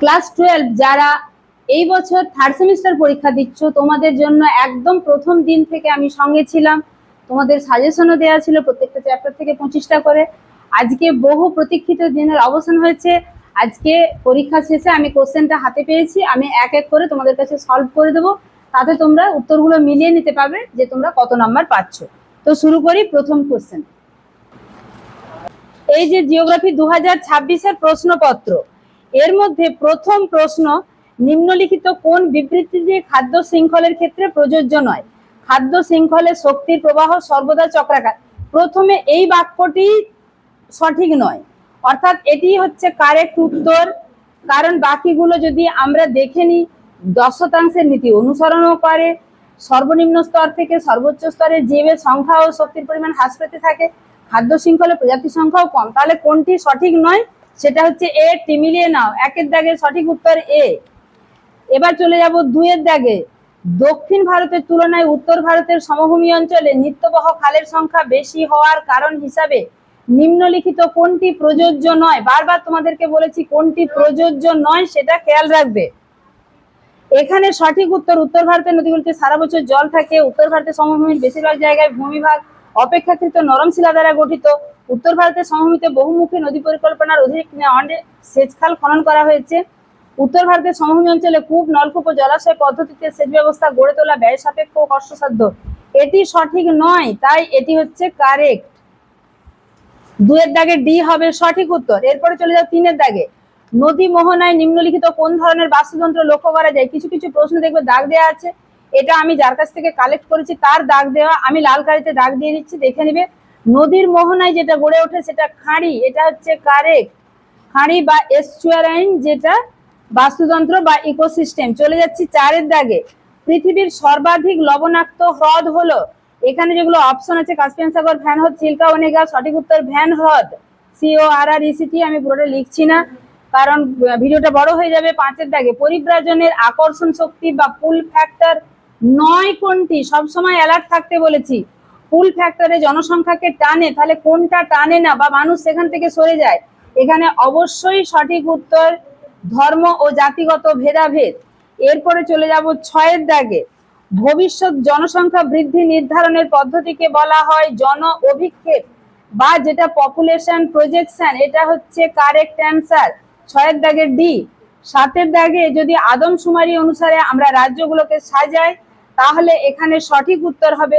Class twelve যারা এই বছর থার্ড সেমিস্টার পরীক্ষা দিচ্ছ, তোমাদের জন্য একদম প্রথম দিন থেকে আমি সঙ্গে ছিলাম। তোমাদের সাজেশনও দেওয়া ছিল প্রত্যেকটা চ্যাপ্টার থেকে পঁচিশটা করে। আজকে বহু প্রতীক্ষিত দিনের অবসান হয়েছে। আজকে পরীক্ষা শেষে আমি কোশ্চেনটা হাতে পেয়েছি। আমি এক এক করে তোমাদের কাছে সলভ করে দেবো। তাতে তোমরা উত্তরগুলো মিলিয়ে নিতে পারবে যে তোমরা কত নাম্বার পাচ্ছ। তো শুরু করি প্রথম কোশ্চেন এই যে জিওগ্রাফি দু হাজার ছাব্বিশের প্রশ্নপত্র। এর মধ্যে প্রথম প্রশ্ন, নিম্নলিখিত কোন বিবৃতিটি খাদ্য শৃঙ্খলের ক্ষেত্রে প্রযোজ্য নয়? খাদ্য শৃঙ্খলে শক্তির প্রবাহ সর্বদা চক্রাকার। প্রথমে এই বাক্যটি সঠিক নয়। অর্থাৎ এটি হচ্ছে কারেক্ট উত্তর, কারণ বাকিগুলো যদি আমরা দেখে নিই, দশ শতাংশের নীতি অনুসরণও করে, সর্বনিম্ন স্তর থেকে সর্বোচ্চ স্তরে জীবের সংখ্যা ও শক্তির পরিমাণ হ্রাস পেতে থাকে, খাদ্য শৃঙ্খলে প্রজাতির সংখ্যাও কম। তাহলে কোনটি সঠিক নয়? সেটা হচ্ছে এ টি মিলিয়ে নাও। একের দাগের সঠিক উত্তর এ এবার চলে যাব দুইয়ের দাগে। দক্ষিণ ভারতের তুলনায় উত্তর ভারতের সমভূমি অঞ্চলে নিত্যবহ খালের সংখ্যা বেশি হওয়ার কারণ হিসাবে নিম্নলিখিত কোনটি প্রযোজ্য নয়? বারবার তোমাদেরকে বলেছি কোনটি প্রযোজ্য নয় সেটা খেয়াল রাখবে। এখানে সঠিক উত্তর উত্তর ভারতের নদীগুলিতে সারা বছর জল থাকে। উত্তর ভারতের সমভূমির বেশিরভাগ জায়গায় ভূমিভাগ অপেক্ষাকৃত নরম শিলা দ্বারা গঠিত। উত্তর ভারতের সমভূমিতে বহুমুখী নদী পরিকল্পনার অধিক অনেক সেচ খাল খনন করা হয়েছে। উত্তর ভারতের সমভূমি অঞ্চলে কূপ, নলকূপ ও জলাশয় পদ্ধতিতে সেচ ব্যবস্থা গড়ে তোলা ব্যয় সাপেক্ষ ও কষ্টসাধ্য। এটি সঠিক নয়, তাই এটি হচ্ছে কারেক্ট দুয়ের দাগে ডি হবে সঠিক উত্তর, এরপরে চলে যাও তিনের দাগে। নদী মোহনায় নিম্নলিখিত কোন ধরনের বাস্তুতন্ত্র লক্ষ্য করা যায়? কিছু কিছু প্রশ্ন দেখবে দাগ দেওয়া আছে। এটা আমি যার কাছ থেকে কালেক্ট করেছি, তার দাগ দেওয়া, আমি লাল কালিতে দাগ দিয়ে দিচ্ছি, দেখে নিবে। নদীর মোহনায় যেটা গড়ে ওঠে সেটা খাঁড়ি, এটা হচ্ছে কারেক। খাঁড়ি বা এস্টুয়ারাইন যেটা বাস্তুতন্ত্র বা ইকোসিস্টেম চলে যাচ্ছি চারের দাগে। পৃথিবীর সর্বাধিক লবণাক্ত হ্রদ হলো, এখানে যেগুলো অপশন আছে, কাস্পিয়ান সাগর ভ্যান হ্রদ চিল্কা অনেগা সঠিক উত্তর ভ্যান হ্রদ সিও আর আর ইসিটি আমি পুরোটা লিখছি না, কারণ ভিডিওটা বড় হয়ে যাবে পাঁচের দাগে। পরিব্রাজনের আকর্ষণ শক্তি বা পুল ফ্যাক্টর নয় কোনটি? সবসময় অ্যালার্ট থাকতে বলেছি। পুল ফ্যাক্টরে জনসংখ্যাকে টানে, তাহলে কোনটা টানে না বা মানুষ সেখান থেকে সরে যায়? এখানে অবশ্যই সঠিক উত্তর ধর্ম ও জাতিগত ভেদাভেদ। এরপরে চলে যাব ছয়ের দাগে। ভবিষ্যৎ জনসংখ্যা বৃদ্ধি নির্ধারণের পদ্ধতিকে বলা হয় জন অভিক্ষেপ বা যেটা পপুলেশন প্রজেকশন এটা হচ্ছে কারেক্ট অ্যান্সার ছয়ের দাগের ডি, সাতের দাগে যদি আদমশুমারি অনুসারে আমরা রাজ্যগুলোকে সাজাই, তাহলে এখানে সঠিক উত্তর হবে।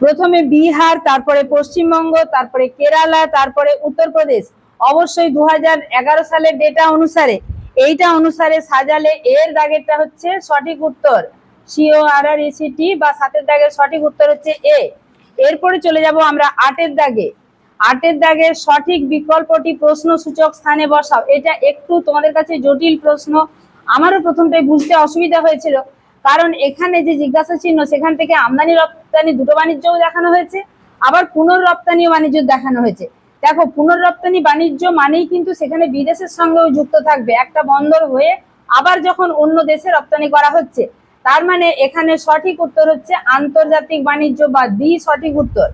প্রথমে বিহার, তারপরে পশ্চিমবঙ্গ, তারপরে কেরালা, তারপরে উত্তরপ্রদেশ। অবশ্যই দু হাজার এগারো সালের ডেটা অনুসারে, এইটা অনুসারে সাজালে এর দাগেরটা হচ্ছে সঠিক উত্তর। সিও আর আর এসিটি বা সাতের দাগের সঠিক উত্তর হচ্ছে এ এরপরে চলে যাব আমরা আটের দাগে। আটের দাগের সঠিক বিকল্পটি প্রশ্ন সূচক স্থানে বসাও। এটা একটু তোমাদের কাছে জটিল প্রশ্ন। আমারও প্রথমটাই বুঝতে অসুবিধা হয়েছিল। কারণ এখানে যে জিজ্ঞাসা চিহ্ন, সেখান থেকে আমদানি, রপ্তানি দুটো বাণিজ্যও দেখানো হয়েছে, আবার পুনর্রপ্তানি বাণিজ্য দেখানো হয়েছে। দেখো, পুনর্রপ্তানি বাণিজ্য মানেই কিন্তু সেখানে বিদেশের সঙ্গেও যুক্ত থাকবে। একটা বন্দর হয়ে আবার যখন অন্য দেশে রপ্তানি করা হচ্ছে, তার মানে এখানে সঠিক উত্তর হচ্ছে আন্তর্জাতিক বাণিজ্য বা দি সঠিক উত্তর।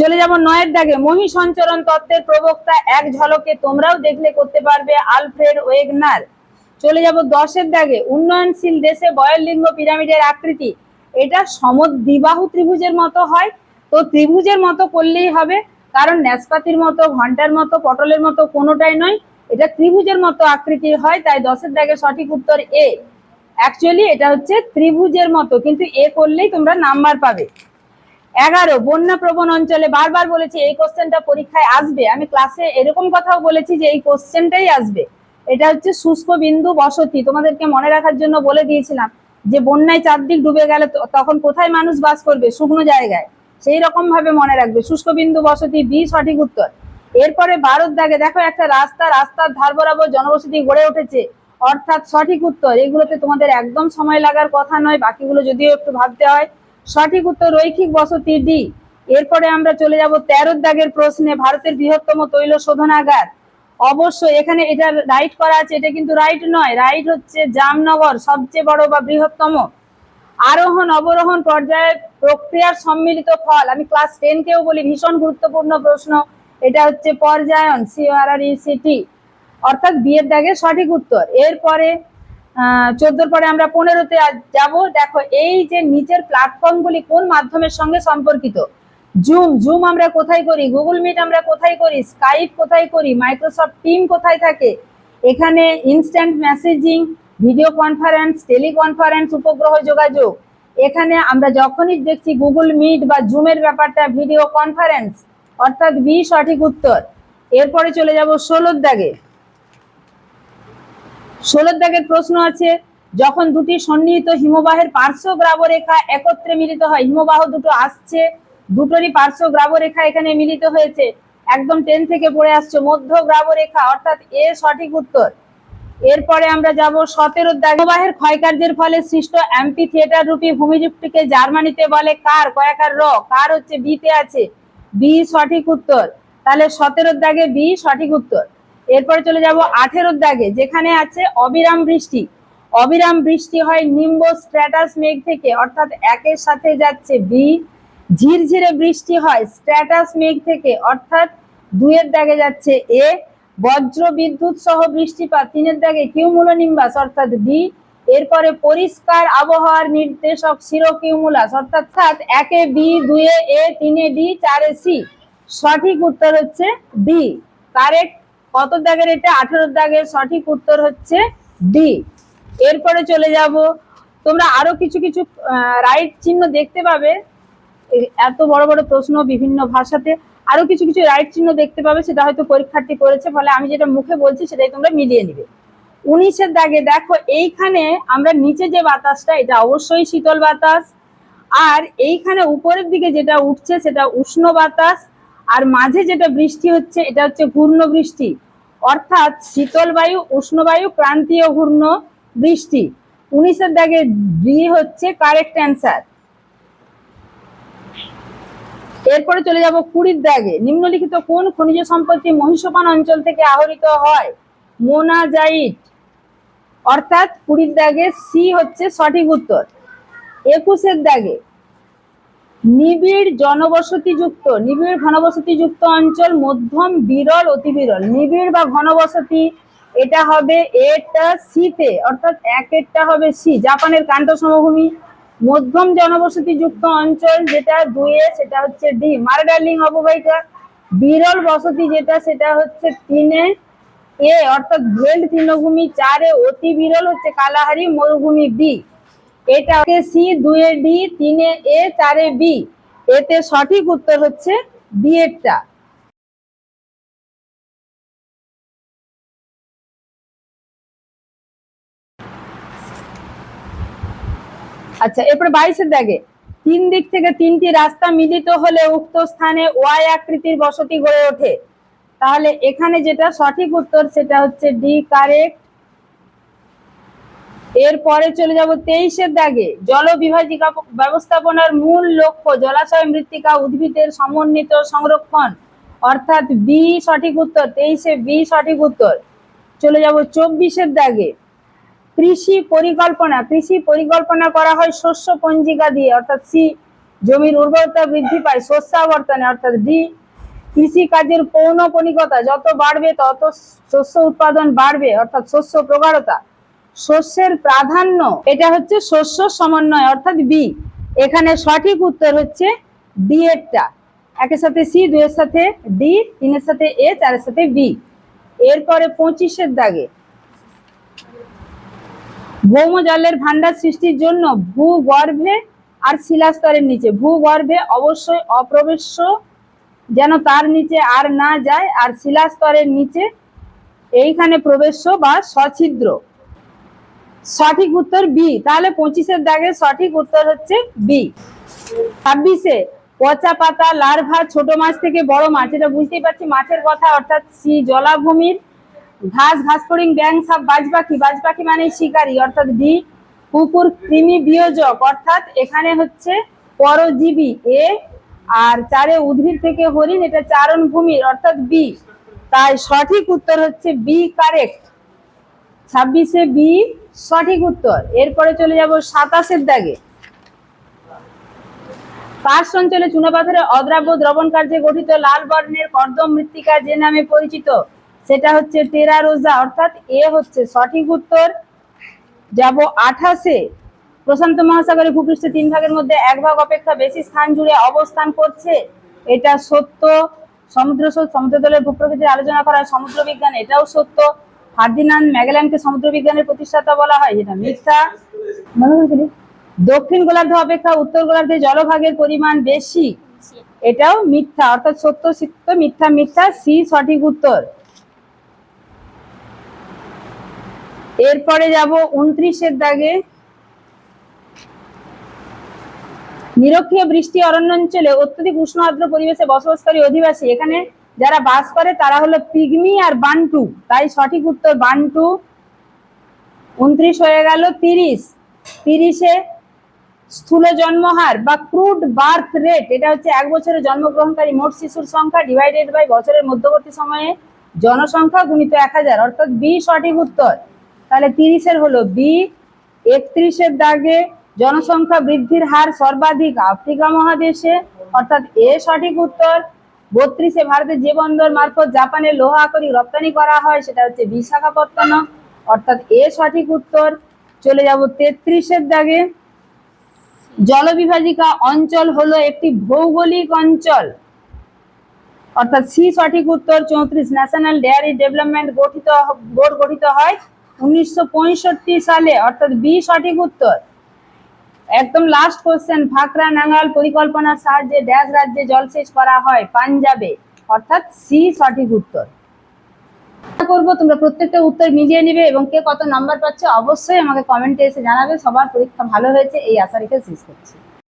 চলে যাব নয়ের দাগে। মহি সঞ্চরণ তত্ত্বের প্রবক্তা এক ঝলকে তোমরাও দেখলে করতে পারবে আলফ্রেড ওয়েগনার। চলে যাব দশের দাগে। উন্নয়নশীল দেশে বয়লিঙ্গ পিরামিডের আকৃতি। এটা সমদ্বিবাহু ত্রিভুজের মতো হয়। তো ত্রিভুজের মতো করলেই হবে। কারণ ন্যাসপাতির মতো, ঘণ্টার মতো, পটলের মতো কোনোটাই নয়। এটা ত্রিভুজের মতো আকৃতির হয়। তাই দশের দাগে সঠিক উত্তর এ। অ্যাকচুয়ালি এটা হচ্ছে ত্রিভুজের মতো। কিন্তু এ করলেই তোমরা নাম্বার পাবে। এগারো, বন্যা প্রবণ অঞ্চলে বারবার বলেছি এই কোশ্চেনটা পরীক্ষায় আসবে। আমি ক্লাসে এরকম কথাও বলেছি যে এই কোশ্চেনটাই আসবে। এটা হচ্ছে শুষ্ক বিন্দু বসতি। তোমাদেরকে মনে রাখার জন্য বলে দিয়েছিলাম যে বন্যায় চারদিক ডুবে গেলে তখন কোথায় মানুষ বাস করবে? শুকনো জায়গায়। সেই রকম ভাবে মনে রাখবে। শুষ্ক বিন্দু বসতি বি সঠিক উত্তর। এরপরে ভারত দাগে দেখো একটা রাস্তা, রাস্তার ধার বরাবর জনবসতি গড়ে উঠেছে। অর্থাৎ সঠিক উত্তর। এগুলোতে তোমাদের একদম সময় লাগার কথা নয়, বাকিগুলো যদিও একটু ভাবতে হয়। সঠিক উত্তর রৈখিক বসতি ডি। এরপরে আমরা চলে যাব তেরোর দাগের প্রশ্নে, ভারতের বৃহত্তম তৈল শোধনাগার। অবশ্যই, এখানে এটা রাইট করা আছে, এটা কিন্তু রাইট নয়। রাইট হচ্ছে জামনগর, সবচেয়ে বড় বা বৃহত্তম আরোহণ অবরোহণ পর্যায়ে প্রক্রিয়ার সম্মিলিত ফল। আমি ক্লাস টেন কেও বলি, ভীষণ গুরুত্বপূর্ণ প্রশ্ন। এটা হচ্ছে পর্যায়ন সি আর আর ইউসিটি অর্থাৎ বিয়ের দাগের সঠিক উত্তর। এরপরে চোদ্দোর পরে আমরা পনেরোতে যাব। দেখো, এই যে নিচের প্ল্যাটফর্মগুলি কোন মাধ্যমের সঙ্গে সম্পর্কিত? জুম জুম আমরা কোথায় করি? গুগল মিট আমরা কোথায় করি? স্কাইপ কোথায় করি? মাইক্রোসফট টিম কোথায় থাকে? এখানে instant messaging video conference teleconference উপগ্রহ যোগাযোগ। এখানে আমরা যখনই দেখছি গুগল মিট বা জুমের ব্যাপারটা ভিডিও কনফারেন্স অর্থাৎ বি সঠিক উত্তর। এরপরে চলে যাব ষোলোর দাগে। ষোলোর দাগের প্রশ্ন আছে, যখন দুটি সন্নিহিত হিমবাহের পার্শ্ব গ্রাবরেখা একত্রে মিলিত হয়, হিমবাহ দুটো আসছে দুটোরই পার্শ্ব গ্রাবরেখা এখানে মিলিত হয়েছে। একদম টেন থেকে পড়ে আসছে মধ্য গ্রাবরেখা, অর্থাৎ এ সঠিক উত্তর। এরপরে আমরা যাব সতেরো হিমবাহের ক্ষয়কার্যের ফলে সৃষ্ট অ্যাম্পি থিয়েটার রূপী ভূমিরূপটিকে জার্মানিতে বলে কার কয়াকার র। কার হচ্ছে বিতে আছে? বি সঠিক উত্তর। তাহলে সতেরোর দাগে বি সঠিক উত্তর। এরপরে চলে যাব আঠেরোর দাগে যেখানে আছে অবিরাম বৃষ্টি। অবিরাম বৃষ্টি হয় নিম্ব স্ট্র্যাটাস মেঘ থেকে, অর্থাৎ একের সাথে যাচ্ছে বি ঝিরঝিরে বৃষ্টি হয় স্ট্র্যাটাস মেঘ থেকে। অর্থাৎ দুইয়ের দাগে যাচ্ছে এ বজ্র বিদ্যুৎ সহ বৃষ্টিপাত। তিনের দাগে কিউমুলোনিম্বাস, অর্থাৎ ডি। এরপরে পরিষ্কার আবহাওয়ার নির্দেশক শিরো কিউমুলাস, অর্থাৎ সাত, একে বি দুয়ে এ, তিনে ডি, চারে সি। সঠিক উত্তর হচ্ছে ডি। কারেক্ট কত দাগের এটা? আঠেরো দাগের সঠিক উত্তর হচ্ছে ডি। এরপরে চলে যাব। তোমরা আরও কিছু কিছু রাইট চিহ্ন দেখতে পাবে। এত বড় বড় প্রশ্ন বিভিন্ন ভাষাতে আরও কিছু কিছু রাইট চিহ্ন দেখতে পাবে, সেটা হয়তো পরীক্ষার্থী করেছে, ফলে আমি যেটা মুখে বলছি সেটাই তোমরা মিলিয়ে নিবে। উনিশের দাগে দেখো, এইখানে আমরা নিচে যে বাতাসটা, এটা অবশ্যই শীতল বাতাস, আর এইখানে উপরের দিকে যেটা উঠছে, সেটা উষ্ণ বাতাস, আর মাঝে যেটা বৃষ্টি হচ্ছে, এটা হচ্ছে ঘূর্ণ বৃষ্টি। অর্থাৎ শীতল বায়ু, উষ্ণ বায়ু, ক্রান্তীয় ঘূর্ণ বৃষ্টি। উনিশের দাগে বি হচ্ছে কারেক্ট অ্যান্সার এরপরে চলে যাব কুড়ির দাগে। নিম্নলিখিত কোন খনিজ সম্পত্তি মহিষপান অঞ্চল থেকে আহরিত হয়? মোনাজাইট। অর্থাৎ কুড়ির দাগে সি হচ্ছে সঠিক উত্তর। একুশের দাগে, নিবিড় জনবসতিযুক্ত, নিবিড় ঘনবসতিযুক্ত অঞ্চল মধ্যম বিরল অতি বিরল নিবিড় বা ঘনবসতি, এটা হবে এটা সিতে অর্থাৎ একেরটা হবে সি। জাপানের কাণ্ট সমভূমি মধ্যম জনবসতিযুক্ত অঞ্চল যেটা দুয়ে সেটা হচ্ছে ডি মার্ডার্লিং অববাহিকা বিরল বসতি যেটা, সেটা হচ্ছে তিনে এ, অর্থাৎ ভেল্ড তৃণভূমি, চারে অতি বিরল হচ্ছে কালাহারি, মরুভূমি বি। এটা সি দুয়ে ডি, তিনে এ, চারে বি। এতে সঠিক উত্তর হচ্ছে বি এরটা। আচ্ছা এরপরে বাইশের দাগে, তিন দিক থেকে তিনটি রাস্তা মিলিত হলে উক্ত স্থানে ওয়াই আকৃতির বসতি গড়ে ওঠে। তাহলে এখানে যেটা সঠিক উত্তর, সেটা হচ্ছে ডি কারেক্ট এরপরে চলে যাব তেইশের দাগে, জল বিভাজিকা ব্যবস্থাপনার মূল লক্ষ্য জলাশয় মৃত্তিকা উদ্ভিদের সমন্বিত সংরক্ষণ। অর্থাৎ বি সঠিক উত্তর, তেইশে বি সঠিক উত্তর। চলে যাব চব্বিশের দাগে কৃষি পরিকল্পনা কৃষি পরিকল্পনা করা হয় শস্য পঞ্জিকা দিয়ে, অর্থাৎ সি, জমির উর্বরতা বৃদ্ধি পায় শস্যাবর্তনে অর্থাৎ ডি, কৃষি কাজের পৌনপনিকতা যত বাড়বে তত শস্য উৎপাদন বাড়বে, অর্থাৎ শস্য প্রগাঢ়তা। শস্যের প্রাধান্য, এটা হচ্ছে শস্য সমন্বয়, অর্থাৎ বি। এখানে সঠিক উত্তর হচ্ছে ডি এরটা একের সাথে সি, দুইয়ের সাথে ডি, তিনের সাথে এ চারের সাথে বি। এরপরে পঁচিশের দাগে। ভৌম জলের ভান্ডার সৃষ্টির জন্য ভূগর্ভে আর শিলাস্তরের নিচে। ভূগর্ভে অবশ্যই অপ্রবেশ্য, যেন তার নিচে আর না যায়, আর শিলাস্তরের নিচে এইখানে প্রবেশ্য বা সছিদ্র। সঠিক উত্তর বি। তাহলে পঁচিশের দাগে সঠিক উত্তর হচ্ছে বি। ছাব্বিশে, পচা পাতা, লার্ভা, ছোট মাছ থেকে বড় মাছ। এটা বুঝতেই পারছি, মাছের কথা, অর্থাৎ সি জলাভূমির ঘাস ঘাস ফড়িং ব্যাং সাপ বাজ পাখি বাজ পাখি মানে শিকারী, অর্থাৎ ডি কুকুর কৃমি বিয়োজক। অর্থাৎ এখানে হচ্ছে পরজীবী, এ আর চারে উদ্ভিদ থেকে হরিণ, এটা চারণ ভূমির, অর্থাৎ বি। তাই সঠিক উত্তর হচ্ছে বি কারেক্ট। ছাব্বিশে বি সঠিক উত্তর। এরপরে চলে যাব সাতাশের দাগে। পাঁচ অঞ্চলে চুনাপাথরের অদ্রাব্য দ্রবণ কার্যে গঠিত লাল বর্ণের কর্দম মৃত্তিকা যে নামে পরিচিত। সেটা হচ্ছে টেরা রোজা, অর্থাৎ এ হচ্ছে সঠিক উত্তর। যাব আঠাশে। প্রশান্ত মহাসাগরের ভূপৃষ্ঠে তিন ভাগের মধ্যে এক ভাগ অপেক্ষা বেশি স্থান জুড়ে অবস্থান করছে। এটা সত্য। সমুদ্র স্রোত সমুদ্রতলের ভূপ্রকৃতির আলোচনা করা সমুদ্র বিজ্ঞান এটাও সত্য। ফার্দিনান্দ ম্যাগেলানকে সমুদ্র বিজ্ঞানের প্রতিষ্ঠাতা বলা হয়, যেটা মিথ্যা? দক্ষিণ গোলার্ধ অপেক্ষা উত্তর গোলার্ধে জলভাগের পরিমাণ বেশি। এটাও মিথ্যা, অর্থাৎ সত্য সত্য মিথ্যা মিথ্যা, সি সঠিক উত্তর। এরপরে যাব উনত্রিশের দাগে। নিরক্ষীয় বৃষ্টি অরণ্য অঞ্চলে অত্যধিক উষ্ণ আর্দ্র পরিবেশে বসবাসকারী অধিবাসী। এখানে যারা বাস করে, তারা হলো পিগমি আর বান্টু। তাই সঠিক উত্তর বান্টু। উনত্রিশ হয়ে গেল তিরিশ। তিরিশে স্থূল জন্মহার বা ক্রুড বার্থ রেট। এটা হচ্ছে এক বছরে জন্মগ্রহণকারী মোট শিশুর সংখ্যা ডিভাইডেড বাই বছরের মধ্যবর্তী সময়ে জনসংখ্যা গুণিত এক হাজার। অর্থাৎ বি সঠিক উত্তর। তাহলে তিরিশের হলো বি একত্রিশের দাগে জনসংখ্যা বৃদ্ধির হার সর্বাধিক আফ্রিকা মহাদেশে, অর্থাৎ এ সঠিক উত্তর। বত্রিশে ভারতের যে বন্দর মারফত জাপানের লোহা আকরিক রপ্তানি করা হয়, সেটা হচ্ছে বিশাখাপত্তনম, অর্থাৎ এ সঠিক উত্তর। চলে যাব তেত্রিশের দাগে। জলবিভাজিকা অঞ্চল হলো একটি ভৌগোলিক অঞ্চল। অর্থাৎ সি সঠিক উত্তর, চৌত্রিশ ন্যাশনাল ডেয়ারি ডেভেলপমেন্ট গঠিত, বোর্ড গঠিত হয়। উনিশশো পঁয়ষট্টি সালে, অর্থাৎ বি সঠিক উত্তর। একদম লাস্ট কোশ্চেন ফাকরা নাঙ্গাল পরিকল্পনার সাহায্যে ড্যাশ রাজ্যে জলসেচ করা হয় পাঞ্জাবে। অর্থাৎ সি সঠিক উত্তর। করব তোমরা প্রত্যেকটা উত্তর মিলিয়ে নিবে এবং কে কত নাম্বার পাচ্ছে অবশ্যই আমাকে কমেন্টে এসে জানাবে। সবার পরীক্ষা ভালো হয়েছে, এই আশা রেখে শেষ করছি।